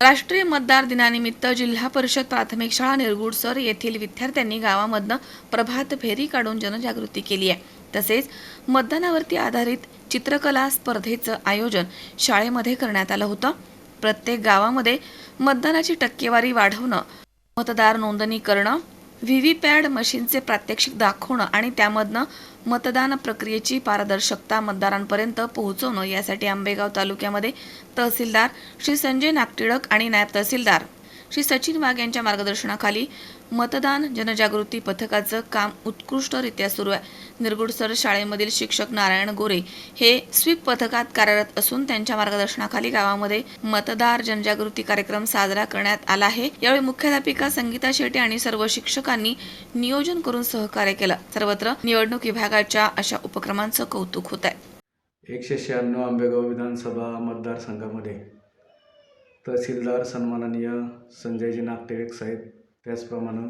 राष्ट्रीय मतदार दिनानिमित्त जिल्हा परिषद प्राथमिक शाळा निरगुडसर येथील विद्यार्थ्यांनी गावामधनं प्रभात फेरी काढून जनजागृती केली आहे. तसेच मतदानावरती आधारित चित्रकला स्पर्धेचं आयोजन शाळेमध्ये करण्यात आलं होतं. प्रत्येक गावामध्ये मतदानाची टक्केवारी वाढवणं मतदार नोंदणी करणं व्ही व्ही पॅड मशीनचे प्रात्यक्षिक दाखवणं आणि त्यामधनं मतदान प्रक्रियेची पारदर्शकता मतदारांपर्यंत पोहोचवणं यासाठी आंबेगाव तालुक्यामध्ये तहसीलदार श्री संजय नागटिळक आणि नायब तहसीलदार श्री सचिन वाघ यांच्या मार्गदर्शनाखाली मतदान जनजागृती पथकाचं काम उत्कृष्टरित्या सुरू आहे. निरगुडसर शाळेमधील शिक्षक नारायण गोरे हे स्वीप पथकात कार्यरत असून त्यांच्या मार्गदर्शनाखाली गावामध्ये मतदार जनजागृती कार्यक्रम साजरा करण्यात आला आहे. यावेळी मुख्याध्यापिका संगीता शेटे आणि सर्व शिक्षकांनी नियोजन करून सहकार्य केलं. सर्वत्र निवडणूक विभागाच्या अशा उपक्रमांचं कौतुक होत आहे. एकशे शहाण्णव आंबेगाव विधानसभा मतदारसंघामध्ये तहसीलदार सन्माननीय संजयजी नागटिळक साहेब त्याचप्रमाणे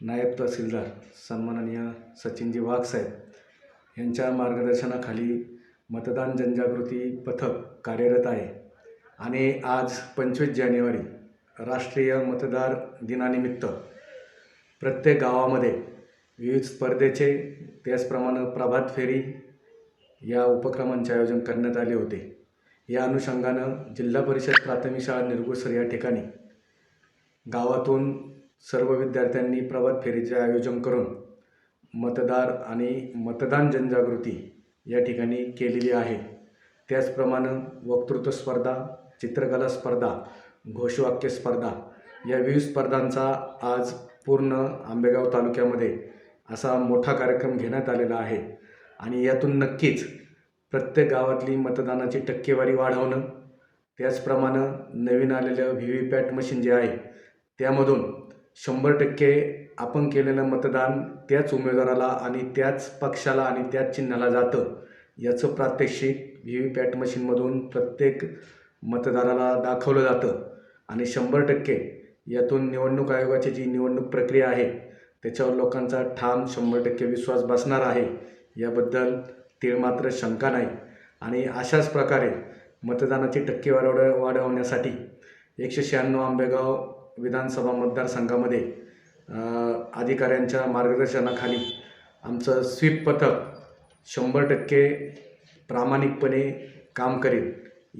नायब तहसीलदार सन्माननीय सचिनजी वाघ साहेब यांच्या मार्गदर्शनाखाली मतदान जनजागृती पथक कार्यरत आहे आणि आज पंचवीस जानेवारी राष्ट्रीय मतदार दिनानिमित्त प्रत्येक गावामध्ये विविध स्पर्धेचे त्याचप्रमाणे प्रभात फेरी या उपक्रमांचे आयोजन करण्यात आले होते. या अनुषंगानं जिल्हा परिषद प्राथमिक शाळा निर्गुसर या ठिकाणी गावातून सर्व विद्यार्थ्यांनी प्रभात फेरीचे आयोजन करून मतदार आणि मतदान जनजागृती या ठिकाणी केलेली आहे. त्याचप्रमाणे वक्तृत्व स्पर्धा चित्रकला स्पर्धा घोषवाक्य स्पर्धा या विविध स्पर्धांचा आज पूर्ण आंबेगाव तालुक्यामध्ये असा मोठा कार्यक्रम घेण्यात आलेला आहे. आणि यातून नक्कीच प्रत्येक गावातली मतदानाची टक्केवारी वाढवणं त्याचप्रमाणे नवीन आलेलं व्ही व्ही पॅट मशीन जे आहे त्यामधून शंभर टक्के आपण केलेलं मतदान त्याच उमेदवाराला आणि त्याच पक्षाला आणि त्याच चिन्हाला जातं. याचं प्रात्यक्षिक व्ही व्ही पॅट मशीनमधून प्रत्येक मतदाराला दाखवलं जातं. आणि शंभर टक्के यातून निवडणूक आयोगाची जी निवडणूक प्रक्रिया आहे त्याच्यावर लोकांचा ठाम शंभर टक्के विश्वास बसणार आहे. याबद्दल ते मात्र शंका नाही. आणि अशाच प्रकारे मतदानाची टक्केवारी वाढ वाढवण्यासाठी एकशे शहाण्णव आंबेगाव विधानसभा मतदारसंघामध्ये अधिकाऱ्यांच्या मार्गदर्शनाखाली आमचं स्वीप पथक शंभर टक्के प्रामाणिकपणे काम करेल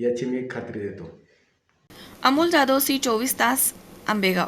याची मी खात्री देतो. अमोल जाधव सी चोवीस तास आंबेगाव.